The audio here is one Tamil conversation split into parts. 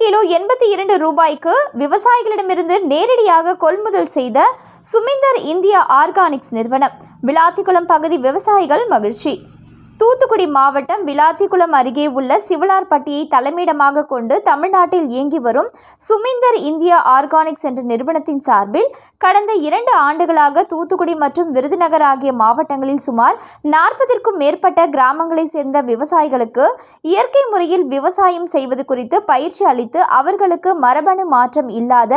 கிலோ எண்பத்தி இரண்டு ரூபாய்க்கு விவசாயிகளிடமிருந்து நேரடியாக கொள்முதல் செய்த சுமிந்தர் இந்தியா ஆர்கானிக்ஸ் நிறுவனம். விளாத்திக்குளம் பகுதி விவசாயிகள் மகிழ்ச்சி. தூத்துக்குடி மாவட்டம் விளாத்திக்குளம் அருகே உள்ள சிவலார்பட்டியை தலைமையிடமாக கொண்டு தமிழ்நாட்டில் இயங்கி வரும் சுமிந்தர் இந்தியா ஆர்கானிக்ஸ் என்ற நிறுவனத்தின் சார்பில் கடந்த இரண்டு ஆண்டுகளாக தூத்துக்குடி மற்றும் விருதுநகர் ஆகிய மாவட்டங்களில் சுமார் நாற்பதிற்கும் மேற்பட்ட கிராமங்களைச் சேர்ந்த விவசாயிகளுக்கு இயற்கை முறையில் விவசாயம் செய்வது குறித்து பயிற்சி அளித்து அவர்களுக்கு மரபணு மாற்றம் இல்லாத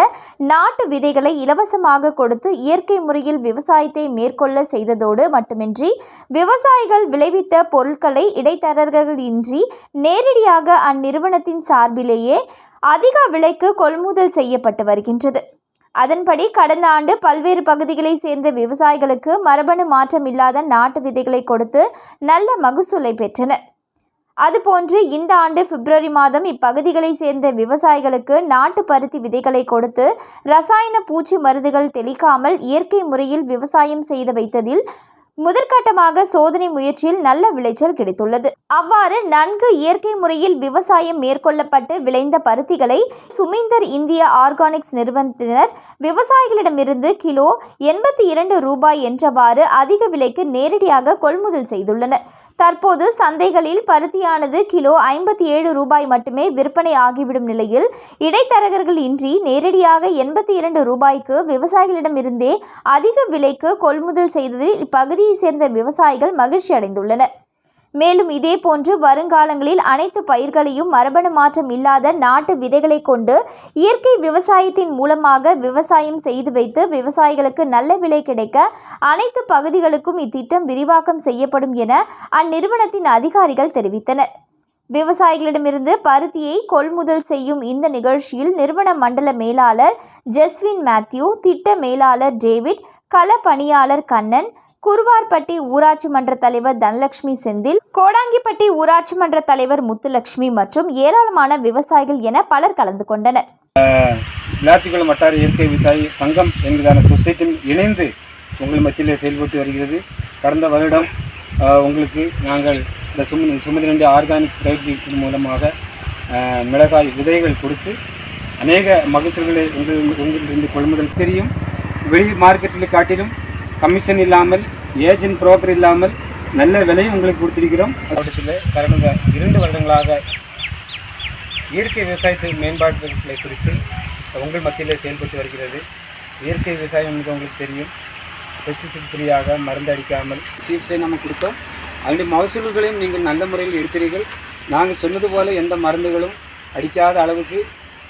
நாட்டு விதைகளை இலவசமாக கொடுத்து இயற்கை முறையில் விவசாயத்தை மேற்கொள்ள செய்ததோடு மட்டுமின்றி விவசாயிகள் விளைவித்த பொருட்களை இடைத்தரகர்களின்றி நேரடியாக அந்நிறுவனத்தின் சார்பிலேயே அதிக விலைக்கு கொள்முதல் செய்யப்பட்டு வருகின்றது. அதன்படி கடந்த ஆண்டு பல்வேறு பகுதிகளைச் சேர்ந்த விவசாயிகளுக்கு மரபணு மாற்றம் இல்லாத நாட்டு விதைகளை கொடுத்து நல்ல மகசூலை பெற்றனர். அதுபோன்று இந்த ஆண்டு பிப்ரவரி மாதம் இப்பகுதிகளைச் சேர்ந்த விவசாயிகளுக்கு நாட்டு பருத்தி விதைகளை கொடுத்து ரசாயன பூச்சி மருந்துகள் தெளிக்காமல் இயற்கை முறையில் விவசாயம் செய்து வைத்ததில் முதற்கட்டமாக சோதனை முயற்சியில் நல்ல விளைச்சல் கிடைத்துள்ளது. அவ்வாறு நன்கு இயற்கை முறையில் விவசாயம் மேற்கொள்ளப்பட்டு விளைந்த பருத்திகளை சுமிந்தர் இந்தியா ஆர்கானிக்ஸ் நிறுவனத்தினர் விவசாயிகளிடமிருந்து கிலோ எண்பத்தி இரண்டு ரூபாய் என்றவாறு அதிக விலைக்கு நேரடியாக கொள்முதல் செய்துள்ளனர். தற்போது சந்தைகளில் பருத்தியானது கிலோ ஐம்பத்தி ஏழு ரூபாய் மட்டுமே விற்பனை ஆகிவிடும் நிலையில் இடைத்தரகர்கள் இன்றி நேரடியாக எண்பத்தி இரண்டு ரூபாய்க்கு விவசாயிகளிடமிருந்தே அதிக விலைக்கு கொள்முதல் செய்ததில் இப்பகுதியைச் சேர்ந்த விவசாயிகள் மகிழ்ச்சி அடைந்துள்ளனர். மேலும் இதேபோன்று வருங்காலங்களில் அனைத்து பயிர்களையும் மரபணு மாற்றம் இல்லாத நாட்டு விதைகளை கொண்டு இயற்கை விவசாயத்தின் மூலமாக விவசாயம் செய்து வைத்து விவசாயிகளுக்கு நல்ல விலை கிடைக்க அனைத்து பகுதிகளுக்கும் இத்திட்டம் விரிவாக்கம் செய்யப்படும் என அந்நிறுவனத்தின் அதிகாரிகள் தெரிவித்தனர். விவசாயிகளிடமிருந்து பருத்தியை கொள்முதல் செய்யும் இந்த நிகழ்ச்சியில் நிறுவன மண்டல மேலாளர் ஜெஸ்வின் மேத்யூ திட்ட மேலாளர் டேவிட் கள பணியாளர் கண்ணன் குருவார்பட்டி ஊராட்சி மன்ற தலைவர் தனலட்சுமி செந்தில் கோடாங்கிப்பட்டி ஊராட்சி மன்ற தலைவர் முத்துலட்சுமி மற்றும் ஏராளமான விவசாயிகள் என பலர் கலந்து கொண்டனர். விளாத்திக்குளம் வட்டார இயற்கை விவசாயி சங்கம் என்கிறதான சொசைட்டியும் இணைந்து உங்கள் மத்தியிலே செயல்பட்டு வருகிறது. கடந்த வருடம் உங்களுக்கு நாங்கள் இந்த சும சுமதிரண்டி ஆர்கானிக்ஸ் பிரைவேட் மூலமாக மிளகாய் விதைகள் கொடுத்து அநேக மகசூல்களை உங்கள் உங்களிலிருந்து கொள்முதல் தெரியும். வெளி மார்க்கெட்டில் காட்டிலும் கமிஷன் இல்லாமல் ஏஜென்ட் புரோக்கர் இல்லாமல் நல்ல விலையும் உங்களுக்கு கொடுத்திருக்கிறோம். மாவட்டத்தில் கடந்த இரண்டு வருடங்களாக இயற்கை விவசாயத்தை மேம்பாடுகளை குறித்து உங்கள் மத்தியிலே செயல்பட்டு வருகிறது. இயற்கை விவசாயம் என்று உங்களுக்கு தெரியும். பெஸ்டிசைட் ஃப்ரீயாக மருந்து அடிக்காமல் சிகிச்சை நம்ம கொடுத்தோம். அதனுடைய மகசூல்களையும் நீங்கள் நல்ல முறையில் எடுத்தீர்கள் நாங்கள் சொன்னது போல எந்த மருந்துகளும் அடிக்காத அளவுக்கு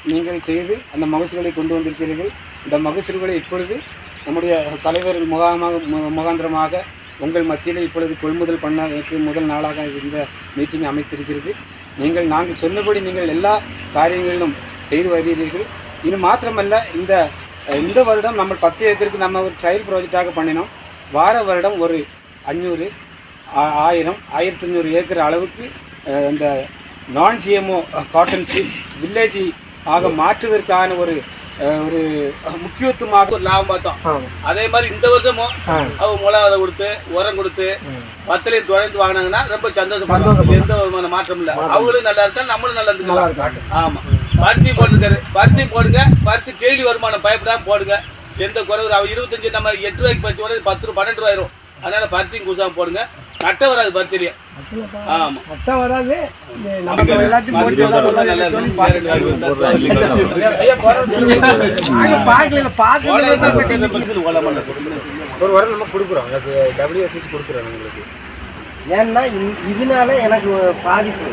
நீங்கள் செய்து அந்த மகசூல்களை கொண்டு வந்திருக்கிறீர்கள். இந்த மகசூல்களை இப்பொழுது நம்முடைய தலைவர் முகாமாக மு- முகாந்திரமாக உங்கள் மத்தியில் இப்பொழுது கொள்முதல் பண்ண முதல் நாளாக இந்த மீட்டிங் அமைத்திருக்கிறது. நீங்கள் நாங்கள் சொன்னபடி நீங்கள் எல்லா காரியங்களிலும் செய்து வருகிறீர்கள். இது மாத்திரமல்ல இந்த இந்த வருடம் நம்ம பத்து ஏக்கருக்கு நம்ம ஒரு ட்ரையல் ப்ராஜெக்டாக பண்ணினோம். வார வருடம் ஒரு அஞ்சூறு ஆயிரம் ஆயிரத்தி ஐநூறு ஏக்கர் அளவுக்கு இந்த நான் ஜிஎம்ஓ காட்டன் சீட்ஸ் வில்லேஜ் ஆக மாற்றுவதற்கான ஒரு ஒரு முக்கியத்துவமாக ஒரு லாபம் பார்த்தோம். அதே மாதிரி இந்த வருஷமும் அவங்க மிளகாத கொடுத்து உரம் கொடுத்து பத்திலையும் தொடர்ந்து வாங்கினாங்கன்னா ரொம்ப சந்தோஷம் எந்த விதமான மாற்றம் இல்லை. அவங்களும் நல்லா இருக்கா நம்மளும் நல்லா இருக்கலாம் ஆமா. பருத்தி போட்டுருக்காரு பருத்தி போடுங்க பருத்தி டெய்லி வருமானம் பயப்படாம போடுங்க. எந்த குறைவு அவ இருபத்தஞ்சு நம்ம எட்டு ரூபாய்க்கு பருத்தி போடுறது பத்து ரூபா பன்னெண்டு ரூபாயிரும் அதனால பருத்தியும் கூசாம போடுங்க. நட்ட வராது பருத்திலையும் ஆமா. மொத்தம் வராது. நமக்கு எல்லாத்தையும் ஒரு வாரம் நம்ம கொடுக்குறோம். எனக்கு டபிள்யூஎஸ்ஹெச் கொடுக்குறோம் உங்களுக்கு ஏன்னா இந்- இதனால எனக்கு பாதிப்பு.